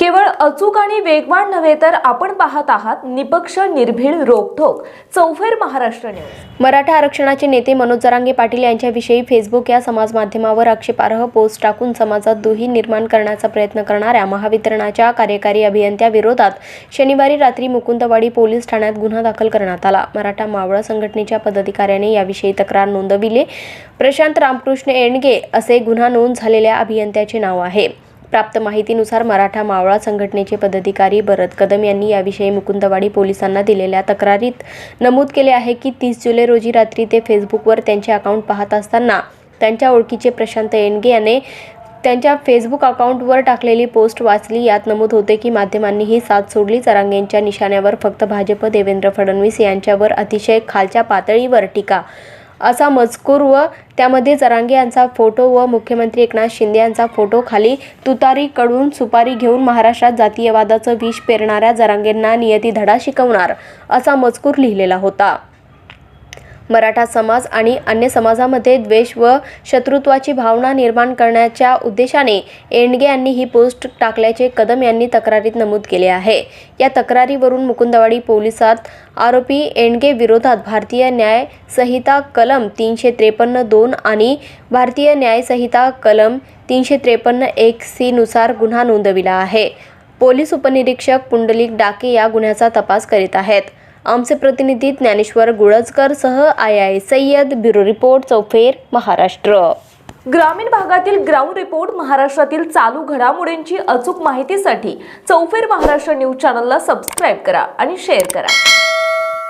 केवळ अचूक आणि वेगवान नव्हे तर आपण पाहत आहात निपक्ष निर्भीड रोखोक चौफेर महाराष्ट्र न्यूज. मराठा आरक्षणाचे नेते मनोज जरांगे पाटील यांच्याविषयी फेसबुक या समाज माध्यमावर आक्षेपार्ह पोस्ट टाकून समाजात दुही निर्माण करण्याचा प्रयत्न करणाऱ्या महावितरणाच्या कार्यकारी अभियंत्याविरोधात शनिवारी रात्री मुकुंदवाडी पोलीस ठाण्यात गुन्हा दाखल करण्यात आला. मराठा मावळा संघटनेच्या पदाधिकाऱ्याने याविषयी तक्रार नोंदविली. प्रशांत रामकृष्ण एणगे असे गुन्हा नोंद झालेल्या अभियंत्याचे नाव आहे. प्राप्त माहितीनुसार मराठा मावळा संघटनेचे पदाधिकारी भरत कदम यांनी याविषयी मुकुंदवाडी पोलिसांना दिलेल्या तक्रारीत नमूद केले आहे की तीस जुलै रोजी रात्री ते फेसबुकवर त्यांचे अकाउंट पाहत असताना त्यांच्या ओळखीचे प्रशांत एनगे याने त्यांच्या फेसबुक अकाउंटवर टाकलेली पोस्ट वाचली. यात नमूद होते की माध्यमांनी ही साथ सोडली. चरांगेंच्या निशाण्यावर फक्त भाजप देवेंद्र फडणवीस यांच्यावर अतिशय खालच्या पातळीवर टीका असा मजकूर व त्यामध्ये जरांगे यांचा फोटो व मुख्यमंत्री एकनाथ शिंदे यांचा फोटो खाली तुतारीकडून सुपारी घेऊन महाराष्ट्रात जातीयवादाचं विष पेरणाऱ्या जरांगेंना नियती धडा शिकवणार असा मजकूर लिहिलेला होता. मराठा समाज आणि अन्य समाजामध्ये द्वेष व शत्रुत्वाची भावना निर्माण करण्याच्या उद्देशाने एंडगे यांनी ही पोस्ट टाकल्याचे कदम यांनी तक्रारीत नमूद केले आहे. या तक्रारीवरून मुकुंदवाडी पोलिसात आरोपी एंडगे विरोधात भारतीय न्याय संहिता कलम तीनशे त्रेपन्न दोन आणि भारतीय न्याय संहिता कलम तीनशे त्रेपन्न एक सी नुसार गुन्हा नोंदविला आहे. पोलीस उपनिरीक्षक पुंडलिक डाके या गुन्ह्याचा तपास करीत आहेत. आमचे प्रतिनिधी ज्ञानेश्वर गुळजकर सह I I Sayyad bureau report Chaupher Maharashtra. ग्रामीण भागातील ग्राउंड रिपोर्ट महाराष्ट्रातील चालू घडामोडींची अचूक माहितीसाठी चौफेर महाराष्ट्र न्यूज चॅनलला सबस्क्राईब करा आणि शेअर करा.